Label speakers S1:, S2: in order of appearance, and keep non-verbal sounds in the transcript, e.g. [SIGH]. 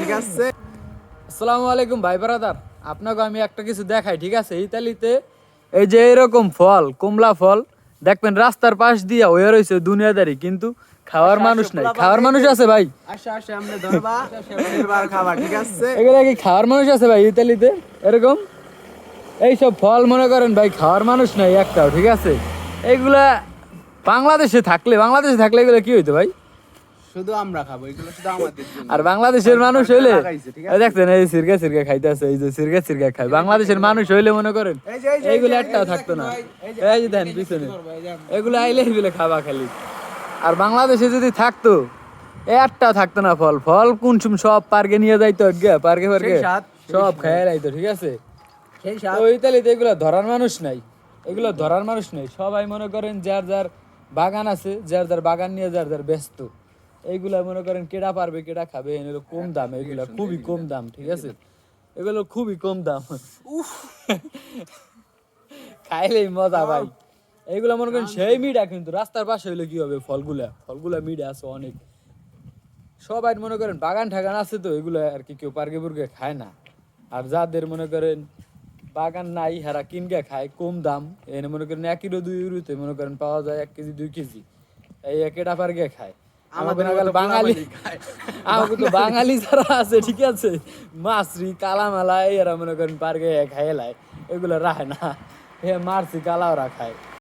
S1: ঠিক আছে
S2: আসসালামু আলাইকুম ভাই ব্রাদার। আপনাকে আমি একটা কিছু দেখাই ঠিক আছে? ইতালিতে এই যে এরকম ফল কমলা ফল দেখবেন রাস্তার পাশ দিয়া ওয়ে রয়েছে দুনিয়াদারি কিন্তু খাওয়ার মানুষ নাই। খাওয়ার মানুষ আছে ভাই। এগুলা কি খাওয়ার মানুষ আছে ভাই ইতালিতে? এরকম? এইসব ফল মনে করেন ভাই খাওয়ার মানুষ নাই একটাও ঠিক আছে? এইগুলা বাংলাদেশে থাকলে বাংলাদেশে থাকলে এগুলো কি হইতো ভাই?
S1: শুধু আমরা খাব এগুলো শুধু আমাদের জন্য।
S2: আর বাংলাদেশের মানুষ হইলে এই দেখছেন এই সিরকা সিরকা খাইতেছে এই যে সিরকা সিরকা খায়। বাংলাদেশের মানুষ হইলে মনে করেন এইগুলো একটাও থাকতো না।
S1: এই যে,
S2: দেন পিছনে। এগুলো আইলে এগুলো খাবা খালি। আর বাংলাদেশে যদি থাকতো এ একটাও থাকতো না ফল। ফল কোন সব পার্কে নিয়ে যাইতো পার্কে পার্কে। সব। খাইয়ে রাইতো ঠিক আছে? এগুলো ধরার মানুষ নাই। এগুলো ধরার মানুষ নাই। সবাই মনে করেন যার যার বাগান আছে যার যার বাগান নিয়ে যার যার ব্যস্ত। এইগুলা মনে করেন কেডা পারবে কেডা খাবে এগুলো কম দাম এগুলা খুবই কম দাম ঠিক আছে? এগুলো খুবই কম দাম। [LAUGHS] খাইলেই মজা ভাই। এইগুলা মনে করেন সেই মিডা কিন্তু রাস্তার পাশে হইলে কি হবে? ফলগুলা ফলগুলা মিডা আছে অনেক। সবাই মনে করেন বাগান ঠাগান আছে তো এগুলো আর কি কেউ পার্কে পুরকে খায় না। আর যাদের মনে করেন বাগান নাই হারা কিনকে খায় কম দাম। এনে মনে করেন এক কিলো দুই ইউরোতে মনে করেন পাওয়া যায় এক কেজি দুই কেজি। এই একেটা পার্কে খায়। আমাদের বাঙালি।
S1: খায়।
S2: আমাকে তো বাঙালি যারা আছে ঠিক আছে? মাছরি কালামালা এরা মনে করেন পার্কে খাইয়ে লাই এগুলো রাখে না। এ মারছি কালাও রাখায়